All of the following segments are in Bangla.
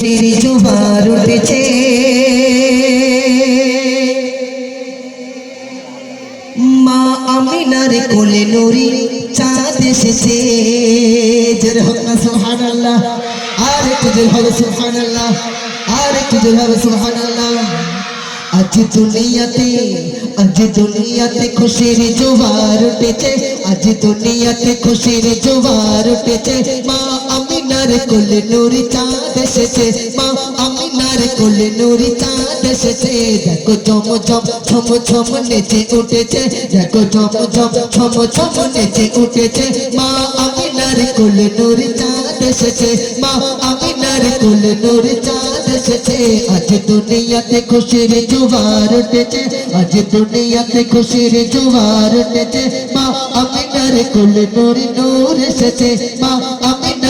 সিঁড়ি জোবার উঠেছে। মা আমিনার কোলে নুরি চাঁদ এসেছে। জোরে হোক না, সুবহানাল্লাহ। আর একটু জোরে হবে, সুবহানাল্লাহ। আর একটু জোরে হবে, সুবহানাল্লাহ। আজ দুনিয়াতে আজ দুনিয়াতে খুশির জোয়ার উঠেছে। আজ দুনিয়াতে খুশির জোয়ার উঠেছে। মা আমিনার কোলে নুরি চাঁদ এসেছে মা আমিনার কোলে নুরি চাঁদ এসেছে দেখো চম চম ছম ছম নেচে উঠেছে দেখো চম চম ছম ছম নেচে উঠেছে মা আমিনার কোলে নুরি চাঁদ এসেছে মা আমিনার কোলে নুরি চাঁদ এসেছে আজ দুনিয়াতে খুশির জোয়ার উঠেছে আজ দুনিয়াতে খুশির জোয়ার উঠেছে মা আমিনার কোলে নুরি নূর এসেছে মা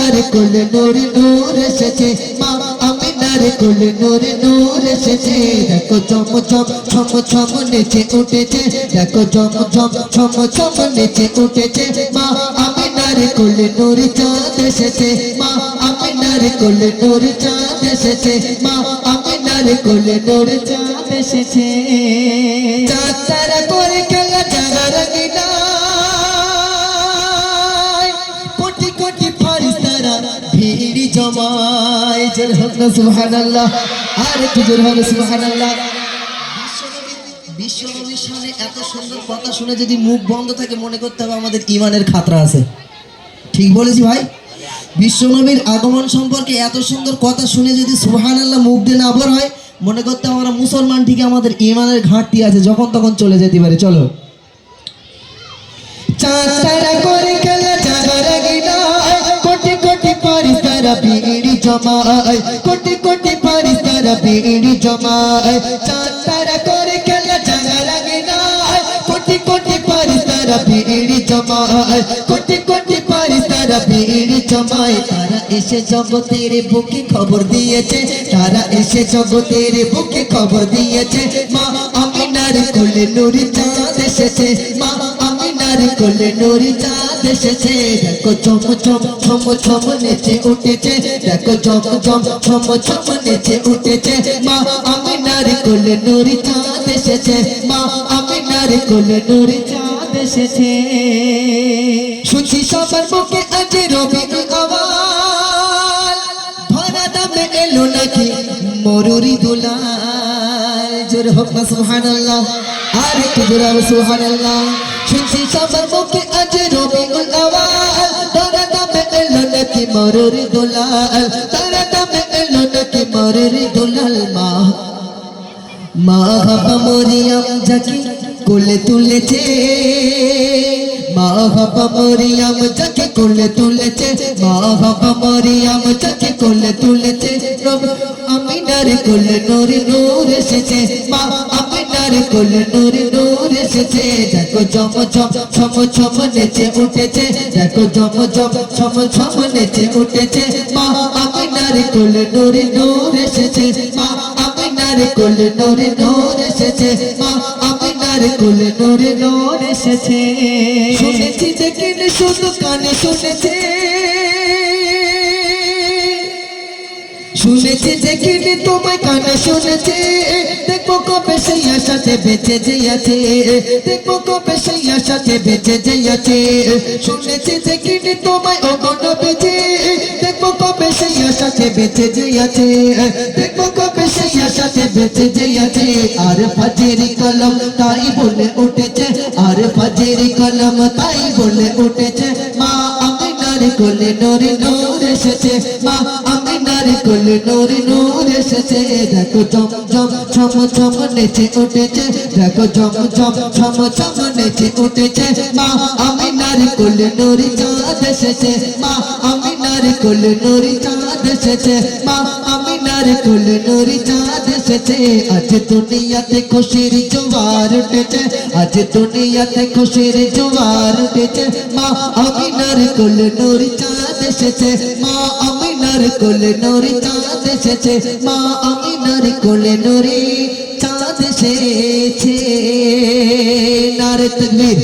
আমিনার কোলে নুরি নূর এসেছে। মা আমিনার কোলে নুরি নূর এসেছে। দেখো চম চম, ছম ছম নেচে উঠেছে। দেখো চম চম, ছম ছম নেচে উঠেছে। মা আমিনার কোলে নুরি চাঁদ এসেছে। মা আমিনার কোলে নুরি চাঁদ এসেছে। মা আমিনার কোলে নুরি চাঁদ এসেছে। চাঁদ জোর আর একটু জোর হবে সামনে এত সুন্দর কথা শুনে যদি মুখ বন্ধ থাকে, মনে করতে হবে আমাদের ইমানের খাতরা আছে। ঠিক বলেছি ভাই? বিশ্বনবীর আগমন সম্পর্কে এত সুন্দর কথা শুনে যদি মুখ দিয়ে হয়, মনে করতে আমরা মুসলমান ঠিক আমাদের ইমানের ঘাটতি আছে, যখন তখন চলে যেতে পারে। চলো। করে কোটি কোটি জমায়, কোটি কোটি পারিস তারা বিড়ি জমায় চাঁদ তারা করে খেলা জাগার গিনায় কোটি কোটি পারিস তারা বিড়ি জমায়, কোটি কোটি পারিস তারা বিড়ি জমায়, তারা এসে জগতের বুকে খবর দিয়েছে, তারা এসে জগতের বুকে খবর দিয়েছে, মা আমিনার কোলে নুরি চাঁদ এসেছে, মা আমিনার কোলে নুরি চাঁদ এসেছে, দেখো চম চম ছম ছম নেচে উঠেছে, দেখো চম চম ছম ছম নেচে উঠেছে। মা আমিনার কোলে নুরি চাঁদ এসেছে, মা আমিনার কোলে নুরি চাঁদ এসেছে। শুনছি সবার মুখে আজ রবি আওয়াল ভরা দামে এলো নাকি মরুরি দোলাল। জোর হোক না, সুবহানাল্লাহ, আর একটু জোর হবে, সুবহানাল্লাহ। শুনছি সবার মরুরি দোলাল, তারা দামে এলো নাকি মরুরি দোলাল মা? মা বাবা মরিয়াম যাকে কোলে তুলেছে। মা বাবা মরিয়াম যাকে কোলে তুলেছে। মা বাবা মরিয়াম যাকে কোলে তুলেছে। আমিনার কোলে নূরে নূর এসেছে। মা আমিনার কোলে নূরে নূর এসেছে। দেখো জম জম, ছম ছম নেচে উঠেছে। দেখো জম জম, ছম ছম নেচে উঠেছে। মা আমিনার কোলে নূরে নূর এসেছে। মা আমিনার কোলে নূরে নূর এসেছে। মা আমিনার কোলে নূরে নূর এসেছে। শুনেছি যে কিনে শুধু কানে শুনেছে। শুনেছি যে কিনে তোমায় কানে শুনেছে দেখবো কবে সেই আশাতে বেঁচে যে আছে দেখবো কবে সেই আশাতে বেঁচে যে আছে শুনেছি যে কিনে তোমায় অগণ বেঁচে দেখবো কবে সেই আশাতে বেঁচে যে আছে দেখবো কবে সেই আশাতে বেঁচে যে আছে আর ফাজেরি কলম তাই বলে উঠেছে আর ফাজেরি কলম তাই বলে উঠেছে মা আমিনার কোলে নরে নূর এসেছে মা আমিনার কোলে নরে নূর এসেছে। দেখো জম জম, ছম ছম নেচে উঠেছে। দেখো জম জম, ছম ছম নেচে উঠেছে। মা আমিনার কোলে নরি চাঁদ এসেছে। মা আমিনার কোলে নরি চাঁদ এসেছে। মা আমিনার কোলে নরি চাঁদ এসেছে। আজ দুনিয়াতে খুশির জোয়ার উঠেছে। আজ দুনিয়াতে খুশির জোয়ার উঠেছে। মা আমিনার কোলে নরি চাঁদ এসেছে। মা আমিনার কোলে নরি চাঁদ এসেছে। মা আমিনার কোলে নরি চাঁদ এসেছে। নারে তকবীর